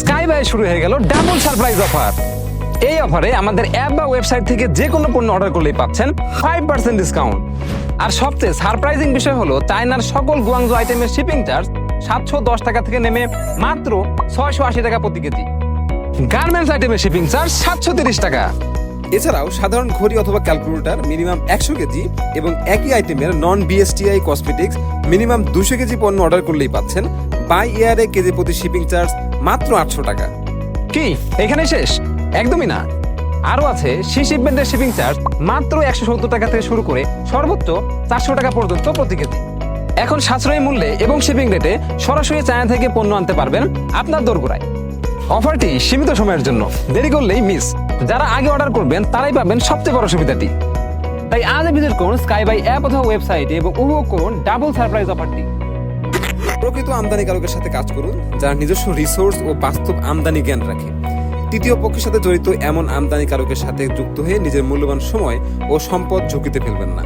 Sky by শুরু হয়ে গেল ডাবল সারপ্রাইজ অফার এই অফারে আমাদের অ্যাপ বা ওয়েবসাইট থেকে যে কোনো পণ্য অর্ডার করলেই পাচ্ছেন ফাইভ পার্সেন্ট ডিসকাউন্ট আর সবচেয়ে সারপ্রাইজিং বিষয় হলো, চায়নার সকল গুয়াংজো আইটেমের শিপিং চার্জ সাতশো দশ টাকা থেকে নেমে মাত্র ছয়শো আশি টাকা প্রতি কেজি। গার্মেন্টস আইটেমের শিপিং চার্জ সাতশো তিরিশ টাকা। এছাড়াও সাধারণ ঘড়ি অথবা ক্যালকুলেটর, মিনিমাম একশো কেজি এবং একই আইটেমের নন বিএসটিআই কসমেটিক্স মিনিমাম দুশো কেজি পণ্য অর্ডার করলেই পাচ্ছেন। বাই ইয়ারে কেজি প্রতি শিপিং চার্জ মাত্র আটশো টাকা। কি, এখানে শেষ? একদমই না। আরও আছে সি শিপমেন্টের শিপিং চার্জ মাত্র একশো সত্তর টাকা থেকে শুরু করে সর্বোচ্চ চারশো টাকা পর্যন্ত প্রতি কেজি। এখন সাশ্রয়ী মূল্যে এবং শিপিং রেটে সরাসরি চায়না থেকে পণ্য আনতে পারবেন আপনার দোরগোড়ায়। অফারটি সীমিত সময়ের জন্য। দেরি করলেই মিস যারা আগে অর্ডার করবেন, তারাই পাবেন সবচেয়ে বড় সুবিধাটি। তাই আজ ভিজিট করুন স্কাই বাই অ্যাপ অথবা ওয়েবসাইটে এবং উপভোগ করুন ডাবল সারপ্রাইজ অফারটি প্রকৃত আমদানিকারকের সাথে কাজ করুন, যারা নিজস্ব রিসোর্স ও বাস্তব আমদানি জ্ঞান রাখে। তৃতীয় পক্ষের সাথে জড়িত এমন আমদানিকারকের সাথে যুক্ত হয়ে নিজের মূল্যবান সময় ও সম্পদ ঝুঁকিতে ফেলবেন না।